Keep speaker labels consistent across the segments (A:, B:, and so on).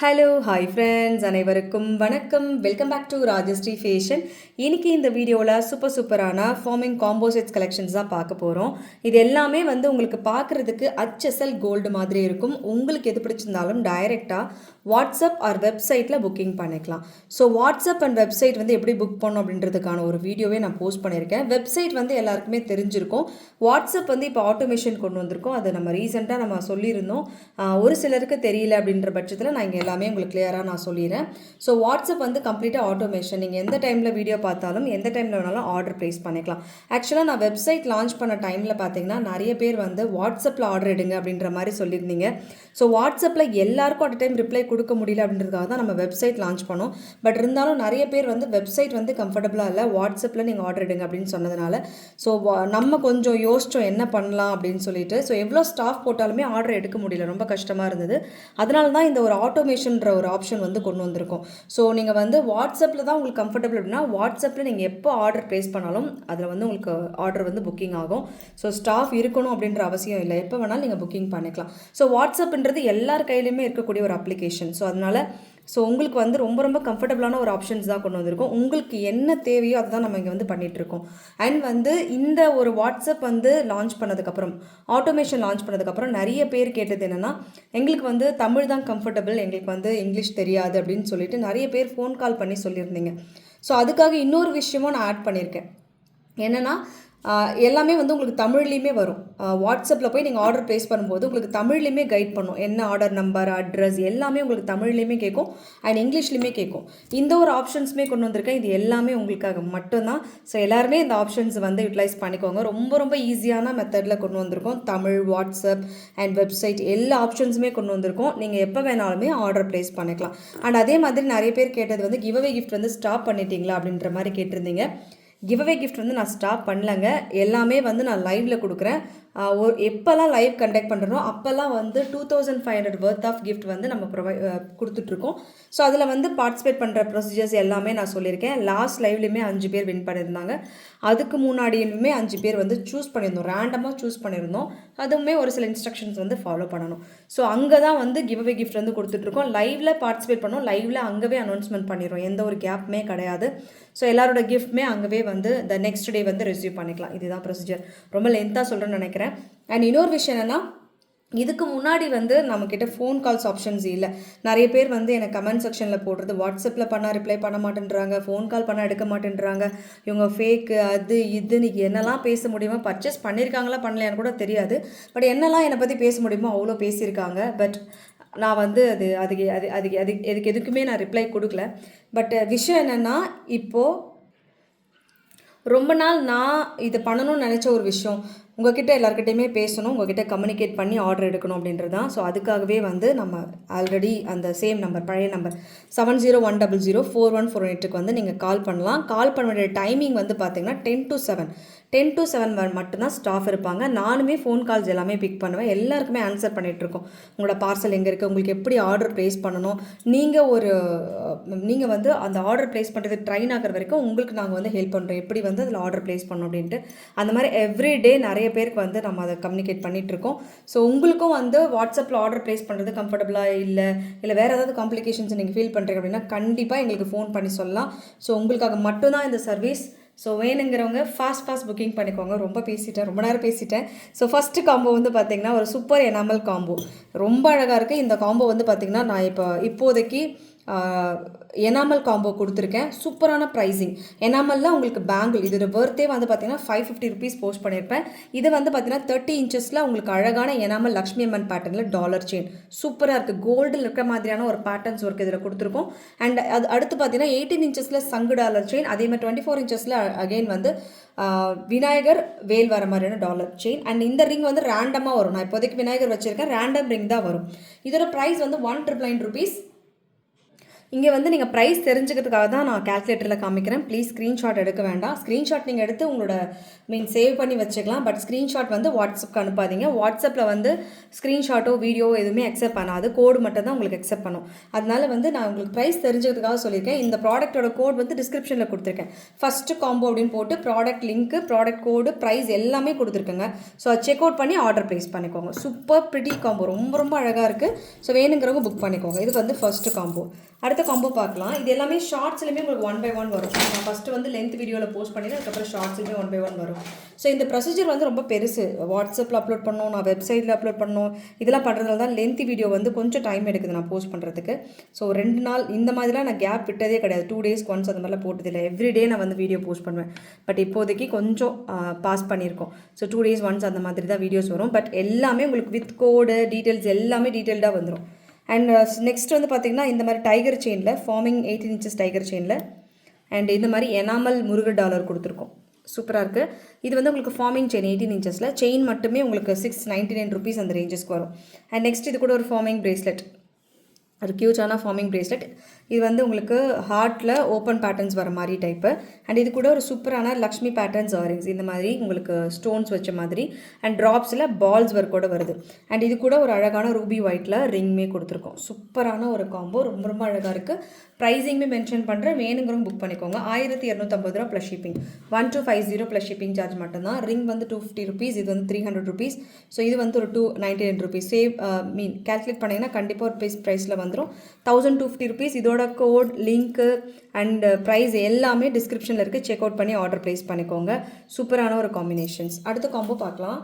A: Hello hi friends அனைவருக்கும் வணக்கம். Welcome back to Rajashree fashion இன்னைக்கு இந்த வீடியோவில் சூப்பர் சூப்பரான ஃபார்மிங் காம்போசிட்ஸ் கலெக்ஷன்ஸ் தான் பார்க்க போகிறோம் இது எல்லாமே வந்து உங்களுக்கு பார்க்குறதுக்கு அச்எஸ்எல் கோல்டு மாதிரி இருக்கும். உங்களுக்கு எது பிடிச்சிருந்தாலும் டைரெக்டாக வாட்ஸ்அப் ஆர் வெப்சைட்டில் புக்கிங் பண்ணிக்கலாம். ஸோ வாட்ஸ்அப் அண்ட் வெப்சைட் வந்து எப்படி புக் பண்ணோம் அப்படின்றதுக்கான ஒரு வீடியோவே நான் போஸ்ட் பண்ணியிருக்கேன். வெப்சைட் வந்து எல்லாருக்குமே தெரிஞ்சிருக்கும். வாட்ஸ்அப் வந்து இப்போ ஆட்டோமேஷன் கொண்டு வந்திருக்கோம். அதை நம்ம ரீசெண்டாக நம்ம சொல்லியிருந்தோம். ஒரு சிலருக்கு தெரியல அப்படின்ற பட்சத்தில் நான் இங்கே எல்லாமே உங்களுக்கு கிளியராக நான் சொல்லிடுறேன். ஸோ வாட்ஸ்அப் வந்து கம்ப்ளீட்டாக ஆட்டோமேஷன் நீங்கள் எந்த டைமில் வீடியோ பார்த்தாலும் எந்த டைமில் வேணாலும் ஆர்டர் ப்ளேஸ் பண்ணிக்கலாம். ஆக்சுவலாக நான் வெப்சைட் லான்ச் பண்ண டைமில் பார்த்தீங்கன்னா நிறைய பேர் வந்து வாட்ஸ்அப்பில் ஆர்டர் எடுங்க அப்படின்ற மாதிரி சொல்லியிருந்தீங்க. ஸோ வாட்ஸ்அப்பில் எல்லாருக்கும் அட் டைம் ரிப்ளை கொடுக்க முடியல அப்படின்றதுக்காக தான் நம்ம வெப்சைட் லான்ச் பண்ணோம். பட் இருந்தாலும் நிறைய பேர் வந்து வெப்சைட் வந்து கம்ஃபர்டபுளாக இல்லை வாட்ஸ்அப்பில் நீங்கள் ஆர்டர் எடுங்க அப்படின்னு சொன்னதுனால ஸோ நம்ம கொஞ்சம் யோசிச்சோம் என்ன பண்ணலாம் அப்படின்னு சொல்லிட்டு. ஸோ எவ்வளோ ஸ்டாஃப் போட்டாலுமே ஆர்டர் எடுக்க முடியல. ரொம்ப கஷ்டமாக இருந்தது. அதனால தான் இந்த ஒரு ஆட்டோமேஷன்ற ஒரு ஆப்ஷன் வந்து கொண்டு வந்திருக்கோம். ஸோ நீங்கள் வந்து வாட்ஸ்அப்பில் தான் உங்களுக்கு கம்ஃபர்டபுள் அப்படின்னா வாட்ஸ்அப்பில் நீங்கள் எப்போ ஆர்டர் ப்ளேஸ் பண்ணாலும் அதில் வந்து உங்களுக்கு ஆர்டர் வந்து புக்கிங் ஆகும். ஸோ ஸ்டாஃப் இருக்கணும் அப்படின்ற அவசியம் இல்லை. எப்போ வேணாலும் நீங்கள் புக்கிங் பண்ணிக்கலாம். ஸோ வாட்ஸ்அப்ன்றது எல்லார் கையிலையுமே இருக்கக்கூடிய ஒரு அப்ளிகேஷன் ஸோ அதனால் ஸோ உங்களுக்கு வந்து ரொம்ப ரொம்ப கம்ஃபர்டபுளான ஒரு ஆப்ஷன்ஸ் தான் கொண்டு வந்திருக்கோம். உங்களுக்கு என்ன தேவையோ அதுதான் நம்ம இங்கே வந்து பண்ணிகிட்ருக்கோம் அண்ட் வந்து இந்த ஒரு வாட்ஸ்அப் வந்து லான்ச் பண்ணதுக்கப்புறம் ஆட்டோமேஷன் லான்ச் பண்ணதுக்கப்புறம் நிறைய பேர் கேட்டது என்னென்னா எங்களுக்கு வந்து தமிழ் தான் கம்ஃபர்டபுள் எங்களுக்கு வந்து இங்கிலீஷ் தெரியாது அப்படின்னு சொல்லிட்டு நிறைய பேர் ஃபோன் கால் பண்ணி சொல்லியிருந்தீங்க. ஸோ அதுக்காக இன்னொரு விஷயமும் நான் ஆட் பண்ணியிருக்கேன். என்னென்னா எல்லாமே வந்து உங்களுக்கு தமிழ்லேயுமே வரும். வாட்ஸ்அப்பில் போய் நீங்கள் ஆர்டர் ப்ளேஸ் பண்ணும்போது உங்களுக்கு தமிழ்லேயுமே கைட் பண்ணும். என்ன ஆர்டர் நம்பர் அட்ரஸ் எல்லாமே உங்களுக்கு தமிழ்லேயுமே கேட்கும். அண்ட் இங்கிலீஷ்லேயுமே கேட்கும். இந்த ஒரு ஆப்ஷன்ஸுமே கொண்டு வந்திருக்கேன். இது எல்லாமே உங்களுக்காக மட்டும்தான். ஸோ எல்லாருமே இந்த ஆப்ஷன்ஸ் வந்து யூட்டிலைஸ் பண்ணிக்கோங்க. ரொம்ப ரொம்ப ஈஸியான மெத்தடில் கொண்டு வந்திருக்கோம். தமிழ் வாட்ஸ்அப் அண்ட் வெப்சைட் எல்லா ஆப்ஷன்ஸுமே கொண்டு வந்திருக்கோம். நீங்கள் எப்போ வேணாலுமே ஆர்டர் ப்ளேஸ் பண்ணிக்கலாம். அண்ட் அதே மாதிரி நிறைய பேர் கேட்டது வந்து கிவ்அவே கிஃப்ட் வந்து ஸ்டாப் பண்ணிட்டீங்களா அப்படின்ற மாதிரி கேட்டிருந்தீங்க. கிவ்அவே கிஃப்ட் வந்து நான் ஸ்டாப் பண்ணலங்க. எல்லாமே வந்து நான் லைவில் கொடுக்குறேன். ஒரு எப்போல்லாம் லைவ் கண்டக்ட் பண்ணுறனோ அப்போல்லாம் வந்து two thousand five hundred worth of gift வந்து நம்ம ப்ரொவை கொடுத்துட்ருக்கோம். ஸோ அதில் வந்து பார்ட்டிசிபேட் பண்ணுற ப்ரொசீஜர்ஸ் எல்லாமே நான் சொல்லியிருக்கேன். லாஸ்ட் லைவ்லையுமே அஞ்சு பேர் வின் பண்ணியிருந்தாங்க. அதுக்கு முன்னாடியுமே அஞ்சு பேர் வந்து சூஸ் பண்ணியிருந்தோம். ரேண்டமாக சூஸ் பண்ணியிருந்தோம். அதுவுமே ஒரு சில இன்ஸ்ட்ரக்ஷன்ஸ் வந்து ஃபாலோ பண்ணணும். ஸோ அங்கே தான் வந்து கிவ்அவே கிஃப்ட் வந்து கொடுத்துட்ருக்கோம். லைவில் பார்ட்டிசிபேட் பண்ணோம். லைவில் அங்கேவே அனௌன்ஸ்மெண்ட் பண்ணிடுறோம். எந்த ஒரு கேப்புமே கிடையாது. ஸோ எல்லாரோட கிஃப்ட்மே அங்கவே வந்து த நெக்ஸ்ட் டே வந்து ரிசீவ் பண்ணிக்கலாம். இதுதான் ப்ரொசீஜர் ரொம்ப லென்த்தாக சொல்கிறேன்னு நினைக்கிறேன். அண்ட் இன்னொரு விஷயம் என்னென்னா இதுக்கு முன்னாடி வந்து நம்மக்கிட்ட ஃபோன் கால்ஸ் ஆப்ஷன்ஸ் இல்லை. நிறைய பேர் வந்து எனக்கு கமெண்ட் செக்ஷனில் போடுறது வாட்ஸ்அப்பில் பண்ணால் ரிப்ளை பண்ண மாட்டேன்றாங்க ஃபோன் கால் பண்ணால் எடுக்க மாட்டேன்றாங்க. இவங்க ஃபேக்கு அது இதுன்னு என்னெல்லாம் பேச முடியுமோ பர்ச்சேஸ் பண்ணியிருக்காங்களா பண்ணலையான்னு கூட தெரியாது. பட் என்னெல்லாம் என்னை பற்றி பேச முடியுமோ அவ்வளோ பேசியிருக்காங்க. பட் நான் வந்து அது அதுக்கு அது அதுக்கு அது எதுக்கு எதுக்குமே நான் ரிப்ளை கொடுக்கல. பட் விஷயம் என்னென்னா இப்போது ரொம்ப நாள் நான் இதை பண்ணணும்னு நினச்ச ஒரு விஷயம் உங்ககிட்ட எல்லாருக்கிட்டையுமே பேசணும் உங்ககிட்ட கம்யூனிகேட் பண்ணி ஆர்டர் எடுக்கணும் அப்படின்றது தான் ஸோ அதுக்காகவே வந்து நம்ம ஆல்ரெடி அந்த சேம் நம்பர் பழைய number seven zero one double zero four one four எயிட்டுக்கு வந்து நீங்கள் கால் பண்ணலாம். கால் பண்ண வேண்டிய டைமிங் வந்து பார்த்தீங்கன்னா ten to seven ten to seven மட்டும்தான் ஸ்டாஃப் இருப்பாங்க. நானுமே ஃபோன் கால்ஸ் எல்லாமே பிக் பண்ணுவேன். எல்லாருக்குமே ஆன்சர் பண்ணிகிட்ருக்கோம் உங்களோட பார்சல் எங்கே இருக்குது உங்களுக்கு எப்படி ஆர்டர் ப்ளேஸ் பண்ணணும்? நீங்கள் ஒரு நீங்கள் வந்து அந்த ஆர்டர் ப்ளேஸ் பண்ணுறது ட்ரைன் ஆகிற வரைக்கும் உங்களுக்கு நாங்கள் வந்து ஹெல்ப் பண்ணுறோம் எப்படி வந்து அதில் ஆர்டர் ப்ளேஸ் பண்ணணும் அப்படின்ட்டு. அந்த மாதிரி எவ்ரி டே நிறைய பேருக்கு வந்து நம்ம அதை கம்யூனிகேட் பண்ணிகிட்ருக்கோம் ஸோ உங்களுக்கும் வந்து வாட்ஸ்அப்பில் ஆர்டர் ப்ளேஸ் பண்ணுறது கம்ஃபர்டபுளாக இல்லை? இல்லை வேறு ஏதாவது காம்ப்ளிகேஷன்ஸ் நீங்கள் ஃபீல் பண்ணுறீங்க அப்படின்னா கண்டிப்பாக எங்களுக்கு ஃபோன் பண்ணி சொல்லலாம். ஸோ உங்களுக்காக மட்டும்தான் இந்த சர்வீஸ் ஸோ வேணுங்கிறவங்க ஃபாஸ்ட் ஃபாஸ்ட் புக்கிங் பண்ணிக்கோங்க. ரொம்ப பேசிட்டேன். ரொம்ப நேரம் பேசிட்டேன். ஸோ ஃபஸ்ட்டு காம்போ வந்து பார்த்திங்கன்னா ஒரு சூப்பர் எனாமல் காம்போ ரொம்ப அழகாக இருக்குது இந்த காம்போ வந்து பார்த்திங்கன்னா நான் இப்போ இப்போதைக்கு எனாமல் காம்போ கொடுத்துருக்கேன். சூப்பரான ப்ரைஸிங் எனாமலில் உங்களுக்கு பேங்கிள் இதோட பர்த்தே வந்து பார்த்தீங்கன்னா ஃபைவ் ஃபிஃப்டி ருபீஸ் போஸ்ட் பண்ணியிருப்பேன் இது வந்து பார்த்தீங்கன்னா தேர்ட்டி இன்ச்சஸில் உங்களுக்கு அழகான எனாமல் லக்ஷ்மி அம்மன் பேட்டர்னில் டாலர் செயின் சூப்பராக இருக்குது கோல்டில் இருக்கிற மாதிரியான ஒரு பேட்டர்ன்ஸ் ஒர்க் இதில் கொடுத்துருக்கோம். அண்ட் அது அடுத்து பார்த்தீங்கன்னா எயிட்டீன் இன்ச்சஸில் சங்கு டாலர் செயின் அதே மாதிரி டுவெண்ட்டி ஃபோர் இன்ச்சஸில் அகைன் வந்து விநாயகர் வேல் வர மாதிரியான டாலர் செயின் அண்ட் இந்த ரிங் வந்து ரேண்டமாக வரும். நான் இப்போதைக்கு விநாயகர் வச்சுருக்கேன். ரேண்டம் ரிங் தான் வரும். இதோட ப்ரைஸ் வந்து ஒன் ட்ரிபிள் நைன் ருபீஸ் இங்கே வந்து நீங்கள் ப்ரைஸ் தெரிஞ்சுக்கிறதுக்காக தான் நான் கேல்குலேட்டரில் காமிக்கிறேன். ப்ளீஸ் ஸ்க்ரீன்ஷாட் எடுக்க வேண்டாம். ஸ்க்ரீன்ஷாட் நீங்கள் எடுத்து உங்களோட மீன் சேவ் பண்ணி வச்சுக்கலாம். பட் ஸ்க்ரீன்ஷாட் வந்து வாட்ஸ்அப்க்கு அனுப்பாதீங்க. வாட்ஸ்அப்பில் வந்து ஸ்க்ரீன்ஷாட்டோ வீடியோ எதுவுமே அக்செப்ட் பண்ணாது. கோடு மட்டும் தான் உங்களுக்கு அக்செப்ட் பண்ணும். அதனால வந்து நான் உங்களுக்கு ப்ரைஸ் தெரிஞ்சுக்கிறதுக்காக சொல்லியிருக்கேன். இந்த ப்ராடக்ட்டோட கோட் வந்து டிஸ்கிரிப்ஷனில் கொடுத்துருக்கேன். ஃபஸ்ட்டு காம்போ அப்படின்னு போட்டு product link product code price எல்லாமே கொடுத்துருக்குங்க. ஸோ அதை செக் அவுட் பண்ணி ஆர்டர் ப்ளேஸ் பண்ணிக்கோங்க. சூப்பர் ப்ரிட்டி காம்போ ரொம்ப ரொம்ப அழகாக இருக்குது ஸோ வேணுங்கிறவங்க புக் பண்ணிக்கோங்க. இது வந்து ஃபஸ்ட்டு காம்போ அடுத்து காம்போ பார்க்கலாம். இது எல்லாமே ஷார்ட்ஸ்லையுமே உங்களுக்கு ஒன் பை ஒன் வரும். நான் ஃபஸ்ட்டு வந்து லென்த் வீடியோவில் போஸ்ட் பண்ணிடுறேன் அதுக்கப்புறம் ஷார்ட்ஸ்லையுமே ஒன் பை ஒன் வரும். ஸோ இந்த ப்ரொசீஜர் வந்து ரொம்ப பெருசு. வாட்ஸ்அப்பில் அப்லோட் பண்ணணும் நான் வெப்சைட்டில் அப்லோட் பண்ணணும் இதெல்லாம் பண்ணுறதுனால தான் லென்த் வீடியோ வந்து கொஞ்சம் டைம் எடுக்குது நான் போஸ்ட் பண்ணுறதுக்கு ஸோ ரெண்டு நாள் இந்த மாதிரிலாம் நான் கேப் விட்டதே கிடையாது. டூ டேஸ்க்கு ஒன்ஸ் அந்த மாதிரிலாம் போட்டதில்லை எவ்ரிடே நான் வந்து வீடியோ போஸ்ட் பண்ணுவேன். பட் இப்போதைக்கு கொஞ்சம் பாஸ் பண்ணியிருக்கோம். ஸோ டூ டேஸ் ஒன்ஸ் அந்த மாதிரி தான் வீடியோஸ் வரும். பட் எல்லாமே உங்களுக்கு வித் கோடு டீட்டெயில்ஸ் எல்லாமே டீட்டெயில்டாக வந்துடும் அண்ட் நெக்ஸ்ட் uh, வந்து பார்த்திங்கன்னா இந்த மாதிரி டைகர் செயினில் ஃபார்மிங் எயிட்டீன் இன்ச்சஸ் டைகர் செயினில் அண்ட் இந்த மாதிரி எனாமல் முருக டாலர் கொடுத்துருக்கோம். சூப்பராக இருக்குது இது வந்து உங்களுக்கு ஃபார்மிங் செயின் எயிட்டீன் இன்ச்சஸில் செயின் மட்டுமே உங்களுக்கு சிக்ஸ் நைன்ட்டி நைன் ருபீஸ் அந்த ரேஞ்சஸ்க்கு வரும். அண்ட் நெக்ஸ்ட் இது கூட ஒரு ஃபார்மிங் பிரேஸ்லெட் ஒரு க்யூட்டான ஃபார்மிங் ப்ரேஸ்லெட் இது வந்து உங்களுக்கு ஹார்ட்டில் ஓப்பன் பேட்டர்ன்ஸ் வர மாதிரி டைப்பு அண்ட் இது கூட ஒரு சூப்பரான லக்ஷ்மி பேட்டர்ன்ஸ் ஆரிங்ஸ் இந்த மாதிரி உங்களுக்கு ஸ்டோன்ஸ் வச்ச மாதிரி. அண்ட் ட்ராப்ஸில் பால்ஸ் ஒர்க்கோட வருது. அண்ட் இது கூட ஒரு அழகான ரூபி ஒயிட்டில் ரிங்மே கொடுத்துருக்கோம். சூப்பரான ஒரு காம்போ ரொம்ப ரொம்ப அழகாக இருக்குது ப்ரைஸிங்குமே மென்ஷன் பண்ணுறேன் வேணுங்கிறவங்க புக் பண்ணிக்கோங்க. ஆயிரத்தி இரநூத்தம்பது ரூபா plus shipping one two five zero plus shipping charge மட்டும்தான். ரிங் வந்து டூ ஃபிஃப்டி ருபீஸ் இது வந்து த்ரீ ஹண்ட்ரட் ருபீஸ் ஸோ இது வந்து ஒரு two ninety nine rupees save mean calculate பண்ணிங்கன்னா கண்டிப்பாக ஒரு ப்ரைஸ் ப்ரைஸில் வந்து வந்துடும் தௌசண்ட் டூ ஃபிஃப்டி ருபீஸ் இதோட கோட் லிங்க்கு அண்ட் ப்ரைஸ் எல்லாமே டிஸ்கிரிப்ஷனில் இருக்குது செக் அவுட் பண்ணி ஆர்டர் ப்ளேஸ் பண்ணிக்கோங்க. சூப்பரான ஒரு காம்பினேஷன்ஸ் அடுத்த காம்போ பார்க்கலாம்.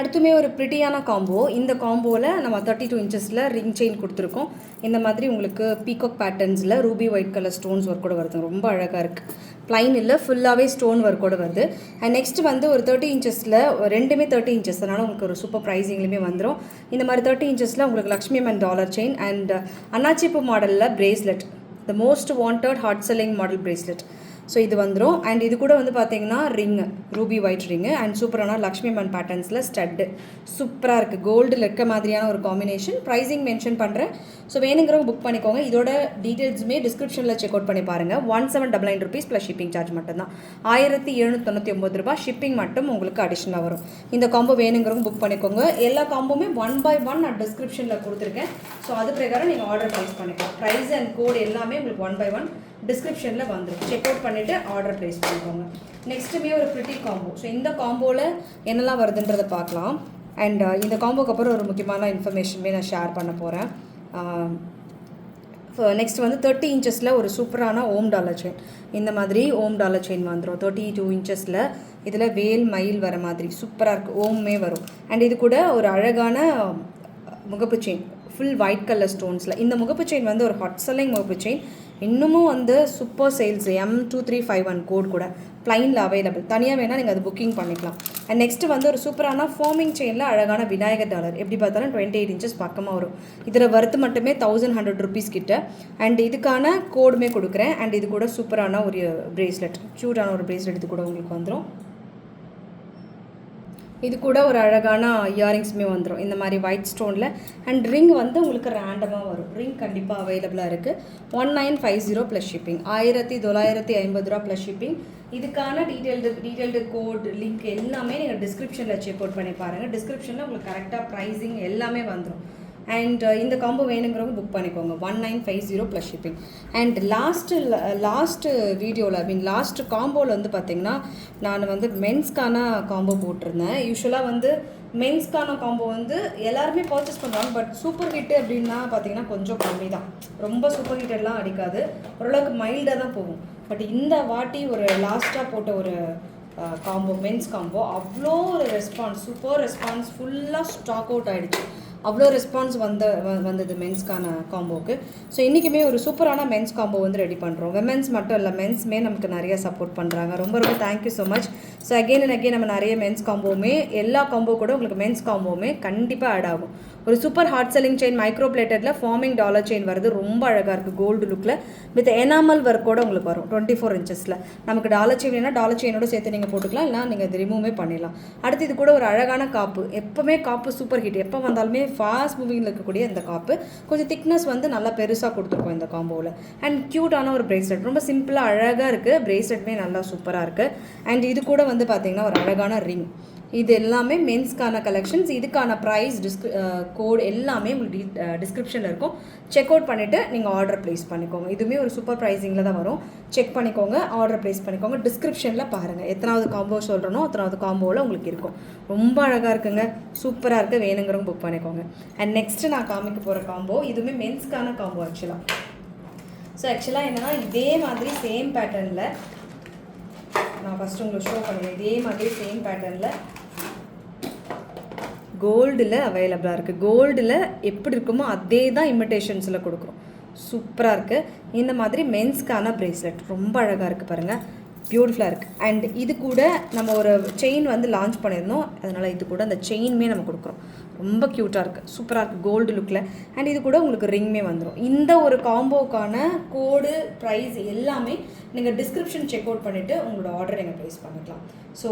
A: அடுத்துமே ஒரு ப்ரிட்டியான காம்போ இந்த காம்போவில் நம்ம தேர்ட்டி டூ இன்ச்சஸில் ரிங் செயின் கொடுத்துருக்கோம். இந்த மாதிரி உங்களுக்கு பீகாக் பேட்டர்ன்ஸில் ரூபி ஒயிட் கலர் ஸ்டோன்ஸ் ஒர்க்கோட வருது. ரொம்ப அழகாக இருக்குது ப்ளைன் இல்லை ஃபுல்லாகவே ஸ்டோன் ஒர்க்கோடு வருது. அண்ட் நெக்ஸ்ட் வந்து ஒரு தேர்ட்டி இன்ச்சஸில் ரெண்டுமே தேர்ட்டி இன்ச்சஸ் அதனால் உங்களுக்கு ஒரு சூப்பர் ப்ரைஸிங்லேயுமே வந்துடும் இந்த மாதிரி தேர்ட்டி இன்ச்சஸில் உங்களுக்கு Lakshmi Amman dollar chain and அண்ணாச்சிப்பு மாடலில் bracelet the most wanted hot selling model bracelet so இது வந்துடும் அண்ட் இது கூட வந்து பார்த்தீங்கன்னா ring ruby white ring and சூப்பரான லக்ஷ்மி மன் பேட்டர்ன்ஸில் ஸ்டட்டு சூப்பராக இருக்குது கோல்டில் இருக்க. மாதிரியான ஒரு காம்பினேஷன் ப்ரைஸிங் மென்ஷன் பண்ணுறேன் ஸோ வேணுங்கிறவங்க புக் பண்ணிக்கோங்க. இதோட டீட்டெயில்ஸுமே டிஸ்கிரிப்ஷனில் செக் அவுட் பண்ணி பாருங்கள் one seven double nine rupees plus shipping charge மட்டும்தான். ஆயிரத்தி எழுநூற்றி ஒம்பது ரூபாய் ஷிப்பிங் மட்டும் உங்களுக்கு அடிஷனாக வரும். இந்த காம்போ வேணுங்கிறவங்க புக் பண்ணிக்கோங்க. எல்லா காம்போவுமே ஒன் பை ஒன் நான் டிஸ்கிரிப்ஷனில் கொடுத்துருக்கேன். ஸோ அது பிரகாரம் நீங்கள் ஆர்டர் ப்ளேஸ் பண்ணிக்கலாம். ப்ரைஸ் அண்ட் கோட் எல்லாமே உங்களுக்கு ஒன் பை ஒன் டிஸ்கிரிப்ஷனில் வந்துடும் செக் அவுட் பண்ணிவிட்டு ஆர்டர் ப்ளேஸ் பண்ணிக்கோங்க. நெக்ஸ்ட்டுமே ஒரு ப்ரிட்டி காம்போ ஸோ இந்த காம்போவில் என்னெல்லாம் வருதுன்றதை பார்க்கலாம். அண்ட் uh, இந்த காம்போக்கு அப்புறம் ஒரு முக்கியமான இன்ஃபர்மேஷனுமே நான் ஷேர் பண்ண போகிறேன் நெக்ஸ்ட் வந்து தேர்ட்டி இன்ச்சஸில் ஒரு சூப்பரான ஓம் டாலர் செயின் இந்த மாதிரி ஓம் டாலர் செயின் வந்துடும் தேர்ட்டி டூ இன்ச்சஸில் இதில் வேல் மயில் வர மாதிரி சூப்பராக இருக்குது ஓம்மே வரும். அண்ட் இது கூட ஒரு அழகான முகப்பு செயின் ஃபுல் ஒயிட் கலர் ஸ்டோன்ஸில் இந்த முகப்பு செயின் வந்து ஒரு ஹாட் செல்லிங் முகப்பு செயின் இன்னமும் வந்து super sales M two three five one code கூட ப்ளைனில் அவைலபிள் தனியாக வேணால் நீங்கள் அது புக்கிங் பண்ணிக்கலாம். அண்ட் நெக்ஸ்ட்டு வந்து ஒரு சூப்பரான ஃபார்மிங் செயினில் அழகான விநாயகர் டாலர் எப்படி பார்த்தாலும் டுவெண்ட்டி எயிட் இன்ச்சஸ் பக்கமாக வரும். இதில் வறுத்து மட்டுமே தௌசண்ட் ஹண்ட்ரட் ருபீஸ் கிட்ட. அண்ட் இதுக்கான கோடுமே கொடுக்குறேன். அண்ட் இது கூட சூப்பரான ஒரு ப்ரேஸ்லெட் க்யூட்டான ஒரு ப்ரேஸ்லெட் இது கூட உங்களுக்கு வந்துடும் இது கூட ஒரு அழகான இயரிங்ஸுமே வந்துடும் இந்த மாதிரி ஒயிட் ஸ்டோனில் அண்ட் ரிங் வந்து உங்களுக்கு ரேண்டமாக வரும். ரிங் கண்டிப்பாக அவைலபிளாக இருக்குது one nine five zero plus shipping ஆயிரத்தி தொள்ளாயிரத்தி ஐம்பது ரூபா ப்ளஸ் ஷிப்பிங் இதுக்கான டீட்டெயில்டு டீட்டெயில்டு கோட் லிங்க் எல்லாமே நீங்கள் டிஸ்கிரிப்ஷனில் செக் அவுட் பண்ணி பாருங்கள் டிஸ்கிரிப்ஷனில் உங்களுக்கு கரெக்டாக ப்ரைஸிங் எல்லாமே வந்துடும் அண்ட் uh, இந்த காம்போ வேணுங்கிறவங்க புக் பண்ணிக்கோங்க. One nine five zero plus shipping and last last வீடியோவில் ஐ மீன் லாஸ்ட் காம்போவில் வந்து பார்த்திங்கன்னா நான் வந்து மென்ஸ்க்கான காம்போ போட்டிருந்தேன். யூஸ்வலாக வந்து மென்ஸ்க்கான காம்போ வந்து எல்லாருமே பர்ச்சேஸ் பண்ணுவாங்க பட் சூப்பர் ஹிட்டு அப்படின்னா பார்த்தீங்கன்னா கொஞ்சம் கம்மி தான் ரொம்ப சூப்பர் ஹிட்டெல்லாம் அடிக்காது. ஓரளவுக்கு மைல்டாக தான் போகும். பட் இந்த வாட்டி ஒரு லாஸ்ட்டாக போட்ட ஒரு காம்போ மென்ஸ் காம்போ அவ்வளோ ஒரு ரெஸ்பான்ஸ் சூப்பர் ரெஸ்பான்ஸ் ஃபுல்லாக ஸ்டாக் அவுட் ஆகிடுச்சு அவ்வளோ ரெஸ்பான்ஸ் வந்த வ- வந்தது மென்ஸ்க்கான காம்போவுக்கு ஸோ இன்றைக்குமே ஒரு சூப்பரான மென்ஸ் காம்போ வந்து ரெடி பண்ணுறோம் விமென்ஸ் மட்டும் இல்லை மென்ஸ்மே நமக்கு நிறைய சப்போர்ட் பண்ணுறாங்க ரொம்ப ரொம்ப thank you so much so again and again நம்ம நிறைய மென்ஸ் காம்போவுமே எல்லா காம்போ கூட உங்களுக்கு மென்ஸ் காம்போவுமே கண்டிப்பாக ஆட் ஆகும். ஒரு super hard selling chain micro பிளேட்டடில் forming dollar chain வருது. ரொம்ப அழகாக இருக்குது கோல்டு லுக்கில் வித் எனாமல் ஒர்க்கோட உங்களுக்கு வரும் டுவெண்ட்டி ஃபோர் இன்ச்சஸில் நமக்கு டாலர் செயின் வேணால் டாலர் செயினோட சேர்த்து நீங்கள் போட்டுக்கலாம் இல்லை நீங்கள் இது ரிமூவே பண்ணிடலாம். அடுத்து இது கூட ஒரு அழகான காப்பு. எப்போவுமே காப்பு சூப்பர் ஹிட் எப்போ வந்தாலுமே ஃபாஸ்ட் மூவிங்கில் இருக்கக்கூடிய இந்த காப்பு. கொஞ்சம் திக்னஸ் வந்து நல்லா பெருசாக கொடுத்துருக்கோம் இந்த காம்போவில் அண்ட் க்யூட்டான ஒரு பிரேஸ்லெட் ரொம்ப சிம்பிளாக அழகாக இருக்குது பிரேஸ்லெட்டுமே நல்லா சூப்பராக இருக்குது அண்ட் இது கூட வந்து பார்த்திங்கன்னா ஒரு அழகான ரிங் இது எல்லாமே மென்ஸ்க்கான கலெக்ஷன்ஸ் இதுக்கான ப்ரைஸ் டிஸ்க் கோட் எல்லாமே உங்களுக்கு டிஸ்கிரிப்ஷனில் இருக்கும். செக் அவுட் பண்ணிவிட்டு நீங்கள் ஆர்டர் ப்ளேஸ் பண்ணிக்கோங்க. இதுவுமே ஒரு சூப்பர் ப்ரைஸிங்கில் தான் வரும். செக் பண்ணிக்கோங்க ஆர்டர் ப்ளேஸ் பண்ணிக்கோங்க. டிஸ்கிரிப்ஷனில் பாருங்கள் எத்தனாவது காம்போ சொல்கிறனோ அத்தனாவது காம்போவில் உங்களுக்கு இருக்கும். ரொம்ப அழகாக இருக்குங்க. சூப்பராக இருக்குது வேணுங்கிறவங்க புக் பண்ணிக்கோங்க. அண்ட் நெக்ஸ்ட்டு நான் காமிக்க போகிற காம்போ இதுவுமே மென்ஸ்க்கான காம்போ ஆக்சுவலாக ஸோ ஆக்சுவலாக என்னென்னா இதே மாதிரி சேம் பேட்டர்னில் நான் ஃபஸ்ட்டு உங்களுக்கு ஷோ பண்ணுவேன் இதே மாதிரி சேம் பேட்டர்னில் கோல்டில் அவைலபிளாக இருக்குது கோல்டில் எப்படி இருக்குமோ அதே தான் இமிட்டேஷன்ஸில் கொடுக்குறோம் சூப்பராக இருக்குது இந்த மாதிரி மென்ஸ்க்கான ப்ரேஸ்லெட் ரொம்ப அழகாக இருக்குது பாருங்கள் பியூட்டிஃபுல்லாக இருக்குது அண்ட் இது கூட நம்ம ஒரு செயின் வந்து லான்ச் பண்ணியிருந்தோம். அதனால் இது கூட அந்த செயின்மே நம்ம கொடுக்குறோம். ரொம்ப க்யூட்டாக இருக்குது சூப்பராக இருக்குது கோல்டு லுக்கில் அண்ட் இது கூட உங்களுக்கு ரிங்மே வந்துடும் இந்த ஒரு காம்போக்கான கோடு ப்ரைஸ் எல்லாமே நீங்கள் டிஸ்கிரிப்ஷன் செக் அவுட் பண்ணிவிட்டு உங்களோட ஆர்டர் நீங்கள் ப்ளேஸ் பண்ணிக்கலாம். ஸோ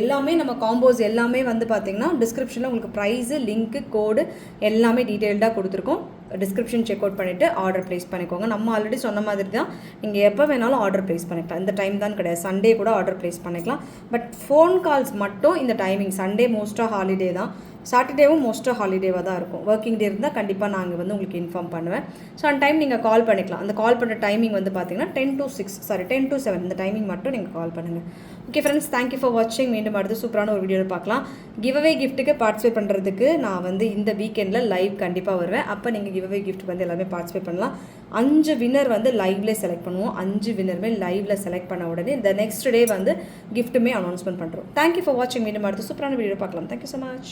A: எல்லாமே நம்ம காம்போஸ் எல்லாமே வந்து பார்த்திங்கன்னா டிஸ்கிரிப்ஷனில் உங்களுக்கு ப்ரைஸு லிங்க்கு கோடு எல்லாமே டீட்டெயில்டாக கொடுத்துருக்கோம். டிஸ்கிரிப்ஷன் செக் அவுட் பண்ணிவிட்டு ஆர்டர் ப்ளேஸ் பண்ணிக்கோங்க. நம்ம ஆல்ரெடி சொன்ன மாதிரி தான் நீங்கள் எப்போ வேணாலும் ஆர்டர் ப்ளேஸ் பண்ணிக்கலாம். இந்த டைம் தான் கிடையாது. சண்டே கூட ஆர்டர் ப்ளேஸ் பண்ணிக்கலாம். பட் ஃபோன் கால்ஸ் மட்டும் இந்த டைமிங் சண்டே மோஸ்ட்டாக ஹாலிடே தான். சாட்டர்டேவும் மோஸ்ட்டாக ஹாலிடேவாக தான் இருக்கும். ஒர்க்கிங் டே இருந்தால் கண்டிப்பாக நாங்கள் வந்து உங்களுக்கு இன்ஃபார்ம் பண்ணுவேன். ஸோ அந்த டைம் நீங்கள் கால் பண்ணிக்கலாம். அந்த கால் பண்ணுற டைமிங் வந்து பார்த்தீங்கன்னா ten to six sorry ten to seven இந்த டைமிங் மட்டும் நீங்கள் கால் பண்ணுங்கள் ஓகே ஃப்ரெண்ட்ஸ் தேங்க்யூ ஃபார் வாட்சிங் மீண்டும் அடுத்து சூப்பரான ஒரு வீடியோவில் பார்க்கலாம். கிவ் அவே கிஃப்ட்டுக்கு பார்ட்டிசிபேட் பண்ணுறதுக்கு நான் வந்து இந்த வீக்கெண்டில் லைவ் கண்டிப்பாக வருவேன். அப்போ நீங்கள் கிவ் அவே கிஃப்ட் வந்து எல்லாமே பார்ட்டிசிபேட் பண்ணலாம். அஞ்சு வின்னர் வந்து லைவ்லேயே செலக்ட் பண்ணுவோம். அஞ்சு வின்னருமே லைவ்ல செலக்ட் பண்ண உடனே இந்த நெக்ஸ்ட் டே வந்து கிஃப்ட்டுமே அனௌன்ஸ்மெண்ட் பண்ணுறோம் தேங்க்யூ ஃபார் வாட்சிங் மீண்டும் அடுத்து சூப்பரான வீடியோ பார்க்கலாம். Thank you so much